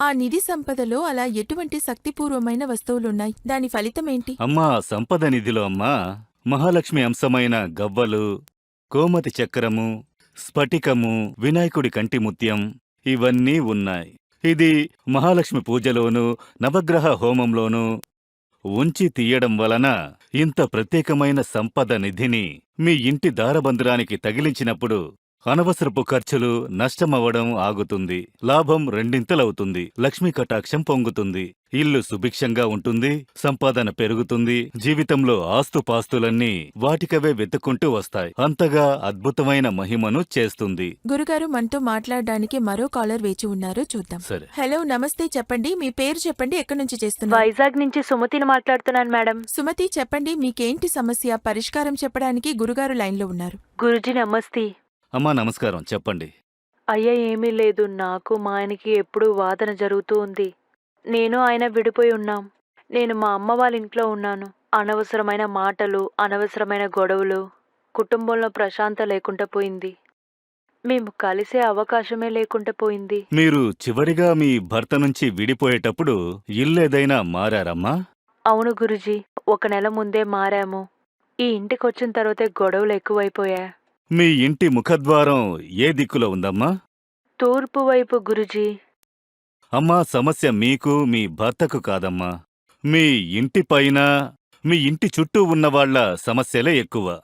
ఆ నిధి సంపదలో అలా ఎటువంటి శక్తిపూర్వమైన వస్తువులున్నాయి? దాని ఫలితమేంటి? అమ్మా సంపద నిధిలో అమ్మా. మహాలక్ష్మి అంశమైన గవ్వలు కోమతి చక్రము స్ఫటికము వినాయకుడి కంటి ముత్యం ఇవన్నీ ఉన్నాయి. ఇది మహాలక్ష్మి పూజలోనూ నవగ్రహ హోమంలోనూ ఉంచి తీయడం వలన ఇంత ప్రత్యేకమైన సంపద నిధిని మీ ఇంటి దారబంధురానికి తగిలించినప్పుడు అనవసరపు ఖర్చులు నష్టమవ్వడం ఆగుతుంది. లాభం రెండింతలవుతుంది. లక్ష్మీ కటాక్షం పొంగుతుంది. ఇల్లు సుభిక్షంగా ఉంటుంది. సంపాదన పెరుగుతుంది. జీవితంలో ఆస్తుపాస్తులన్నీ వాటికవే వెతుక్కుంటూ వస్తాయి. అంతగా అద్భుతమైన మహిమను చేస్తుంది. గురుగారు మనతో మాట్లాడడానికి మరో కాలర్ వేచి ఉన్నారు. చూద్దాం. సరే. హలో నమస్తే చెప్పండి. మీ పేరు చెప్పండి. ఎక్కడి నుంచి చేస్తున్నారు? వైజాగ్ నుంచి సుమతిని మాట్లాడుతున్నాను మేడం. సుమతి చెప్పండి. మీకేంటి సమస్య? పరిష్కారం చెప్పడానికి గురుగారు లైన్లో ఉన్నారు. గురుజీ నమస్తే. అమ్మా నమస్కారం. చెప్పండి. అయ్యా ఏమీ లేదు. నాకు మా ఆయనకి ఎప్పుడూ వాదన జరుగుతూ ఉంది. నేను ఆయన విడిపోయి ఉన్నాం. నేను మా అమ్మ వాళ్ళ ఇంట్లో ఉన్నాను. అనవసరమైన మాటలు అనవసరమైన గొడవలు కుటుంబంలో ప్రశాంత లేకుండా పోయింది. మేము కలిసే అవకాశమే లేకుండా పోయింది. మీరు చివరిగా మీ భర్త నుంచి విడిపోయేటప్పుడు ఇల్లేదైనా మారారమ్మా? అవును గురుజీ. ఒక నెల ముందే మారాము. ఈ ఇంటికి వచ్చిన తర్వాతే గొడవలు ఎక్కువైపోయా మీ ఇంటి ముఖద్వారం ఏ దిక్కులో ఉందమ్మా? తూర్పు వైపు గురుజీ. అమ్మా సమస్య మీకు మీ భర్తకు కాదమ్మా. మీ ఇంటి పైన మీ ఇంటి చుట్టూ ఉన్నవాళ్ళ సమస్యలే ఎక్కువ.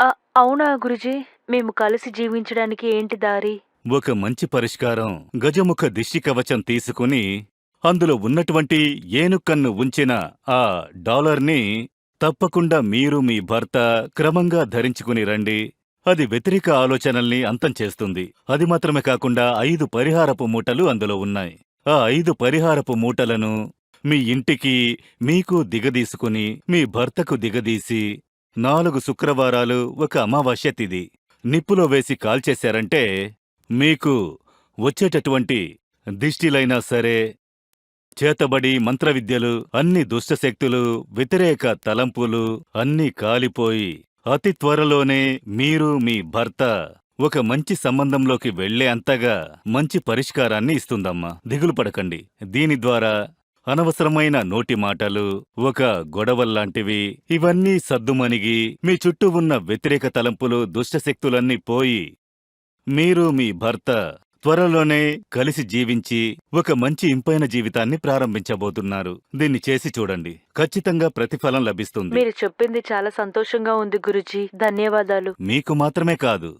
అ- అవునా గురుజీ? మేము కలిసి జీవించడానికి ఏంటి దారి? ఒక మంచి పరిష్కారం గజముఖ దిష్టి కవచం తీసుకుని అందులో ఉన్నటువంటి ఏనుకన్ను ఉంచిన ఆ డాలర్ని తప్పకుండా మీరు మీ భర్త క్రమంగా ధరించుకుని రండి. అది వ్యతిరేక ఆలోచనల్ని అంతం చేస్తుంది. అది మాత్రమే కాకుండా ఐదు పరిహారపు మూటలు అందులో ఉన్నాయి. ఆ ఐదు పరిహారపు మూటలను మీ ఇంటికి మీకు దిగదీసుకుని మీ భర్తకు దిగదీసి నాలుగు శుక్రవారాలు ఒక అమావాస్య తిది. నిప్పులో వేసి కాల్చేశారంటే మీకు వచ్చేటటువంటి దిష్టిలైనా సరే చేతబడి మంత్రవిద్యలు అన్ని దుష్టశక్తులు వ్యతిరేక తలంపులు అన్నీ కాలిపోయి అతి త్వరలోనే మీరు మీ భర్త ఒక మంచి సంబంధంలోకి వెళ్ళే అంతగా మంచి పరిష్కారాన్ని ఇస్తుందమ్మా. దిగులు పడకండి. దీని ద్వారా అనవసరమైన నోటి మాటలు ఒక గొడవల్లాంటివి ఇవన్నీ సద్దుమణిగి మీ చుట్టూ ఉన్న వ్యతిరేక తలంపులు దుష్టశక్తులన్నీ పోయి మీరు మీ భర్త త్వరలోనే కలిసి జీవించి ఒక మంచి ఇంపైన జీవితాన్ని ప్రారంభించబోతున్నారు. దీన్ని చేసి చూడండి. ఖచ్చితంగా ప్రతిఫలం లభిస్తుంది. మీరు చెప్పింది చాలా సంతోషంగా ఉంది గురుజీ. ధన్యవాదాలు. మీకు మాత్రమే కాదు.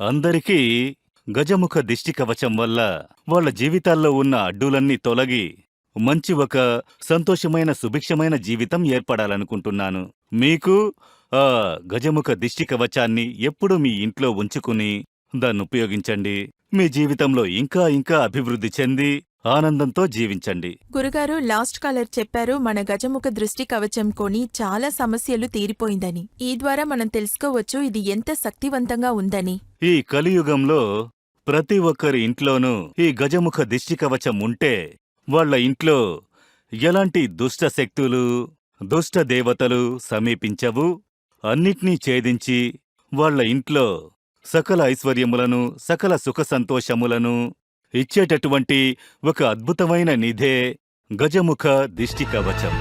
అందరికీ గజముఖ దిష్టి కవచం వల్ల వాళ్ళ జీవితాల్లో ఉన్న అడ్డులన్నీ తొలగి మంచి ఒక సంతోషమైన సుభిక్షమైన జీవితం ఏర్పడాలనుకుంటున్నాను. మీకు ఆ గజముఖ దిష్టి కవచాన్ని ఎప్పుడూ మీ ఇంట్లో ఉంచుకుని దాన్ని ఉపయోగించండి మీ జీవితంలో ఇంకా ఇంకా అభివృద్ధి చెంది ఆనందంతో జీవించండి. గురుగారు లాస్ట్ కాలర్ చెప్పారు మన గజముఖ దృష్టి కవచం కొని చాలా సమస్యలు తీరిపోయిందని. ఈ ద్వారా మనం తెలుసుకోవచ్చు ఇది ఎంత శక్తివంతంగా ఉందని. ఈ కలియుగంలో ప్రతి ఒక్కరి ఇంట్లోనూ ఈ గజముఖ దిష్టి కవచం ఉంటే వాళ్ళ ఇంట్లో ఎలాంటి దుష్ట శక్తులు దుష్ట దేవతలు సమీపించవు. అన్నిట్నీ ఛేదించి వాళ్ళ ఇంట్లో సకల ఐశ్వర్యములను సకల సుఖ సంతోషములను ఇచ్చేటటువంటి ఒక అద్భుతమైన నిధే గజముఖ దిష్టి కవచం